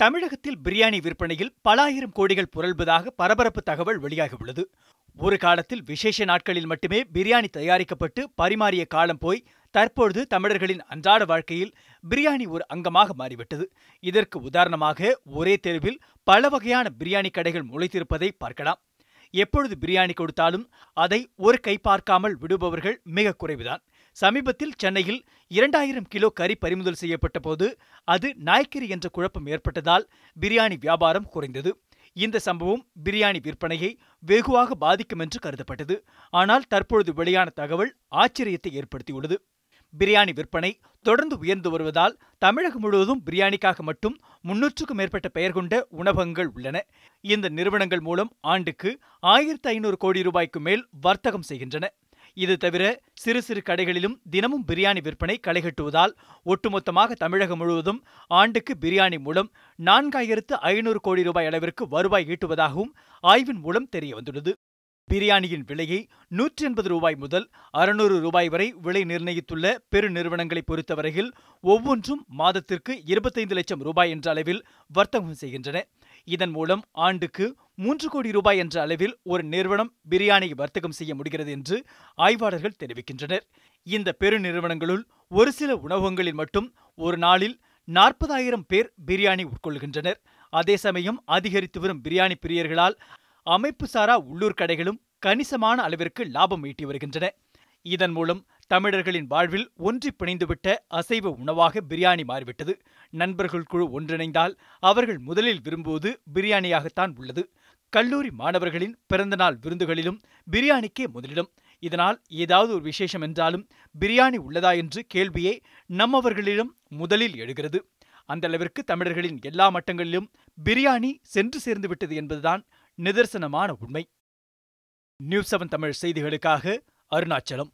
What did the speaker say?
தமிழகத்தில் பிரியாணி விற்பனையில் பல ஆயிரம் கோடிகள் புரள்வதாக பரபரப்பு தகவல் வெளியாகியுள்ளது ஒரு காலத்தில் விசேஷ நாட்களில் மட்டுமே பிரியாணி தயாரிக்கப்பட்டு பரிமாறிய காலம் போய் தற்பொழுது தமிழர்களின் அன்றாட வாழ்க்கையில் பிரியாணி ஒரு அங்கமாக மாறிவிட்டது. இதற்கு உதாரணமாக ஒரே தெருவில் பல வகையான பிரியாணி கடைகள் முளைத்திருப்பதை பார்க்கலாம். எப்பொழுது பிரியாணி கொடுத்தாலும் அதை ஒரு கை பார்க்காமல் விடுபவர்கள் மிக குறைவுதான். சமீபத்தில் சென்னையில் இரண்டாயிரம் கிலோ கறி பறிமுதல் செய்யப்பட்ட போது அது நாய்க்கறி என்ற குழப்பம் ஏற்பட்டதால் பிரியாணி வியாபாரம் குறைந்தது. இந்த சம்பவம் பிரியாணி விற்பனையை வெகுவாக பாதிக்கும் என்று கருதப்பட்டது. ஆனால் தற்பொழுது வெளியான தகவல் ஆச்சரியத்தை ஏற்படுத்தியுள்ளது. பிரியாணி விற்பனை தொடர்ந்து உயர்ந்து வருவதால் தமிழகம் முழுவதும் பிரியாணிக்காக மட்டும் முன்னூற்றுக்கும் மேற்பட்ட பெயர் கொண்ட உணவகங்கள் உள்ளன. இந்த நிறுவனங்கள் மூலம் ஆண்டுக்கு ஆயிரத்து ஐநூறு கோடி ரூபாய்க்கு மேல் வர்த்தகம் செய்கின்றன. இது தவிர சிறு சிறு கடைகளிலும் தினமும் பிரியாணி விற்பனை களைகட்டுவதால் ஒட்டுமொத்தமாக தமிழகம் முழுவதும் ஆண்டுக்கு பிரியாணி மூலம் நான்காயிரத்து ஐநூறு கோடி ரூபாய் அளவிற்கு வருவாய் ஈட்டுவதாகவும் ஆய்வின் மூலம் தெரியவந்துள்ளது. பிரியாணியின் விலையை நூற்றி எண்பது ரூபாய் முதல் அறுநூறு ரூபாய் வரை விலை நிர்ணயித்துள்ள பெருநிறுவனங்களை பொறுத்தவரையில் ஒவ்வொன்றும் மாதத்திற்கு இருபத்தைந்து லட்சம் ரூபாய் என்ற அளவில் வர்த்தகம் செய்கின்றன. இதன் மூலம் ஆண்டுக்கு மூன்று கோடி ரூபாய் என்ற அளவில் ஒரு நிறுவனம் பிரியாணியை வர்த்தகம் செய்ய முடிகிறது என்று ஆய்வாளர்கள் தெரிவிக்கின்றனர். இந்த பெருநிறுவனங்களுள் ஒரு சில உணவகங்களில் மட்டும் ஒரு நாளில் நாற்பதாயிரம் பேர் பிரியாணி உட்கொள்கின்றனர். அதே சமயம் அதிகரித்து வரும் பிரியாணி பிரியர்களால் அமைப்பு சாரா உள்ளூர் கடைகளும் கணிசமான அளவிற்கு லாபம் ஈட்டி வருகின்றன. இதன் மூலம் தமிழர்களின் வாழ்வில் ஒன்றி பிணைந்துவிட்ட அசைவ உணவாக பிரியாணி மாறிவிட்டது. நண்பர்கள் குழு ஒன்றிணைந்தால் அவர்கள் முதலில் விரும்புவது பிரியாணியாகத்தான் உள்ளது. கல்லூரி மாணவர்களின் பிறந்தநாள் விருந்துகளிலும் பிரியாணிக்கே முதலிடம். இதனால் ஏதாவது ஒரு விசேஷம் என்றாலும் பிரியாணி உள்ளதா என்று கேள்வியே நம்மவர்களிடம் முதலில் எழுகிறது. அந்த அளவிற்கு தமிழர்களின் எல்லா மட்டங்களிலும் பிரியாணி சென்று சேர்ந்து விட்டது என்பதுதான் நிதர்சனமான உண்மை. நியூஸ் செவன் தமிழ் செய்திகளுக்காக அருணாச்சலம்.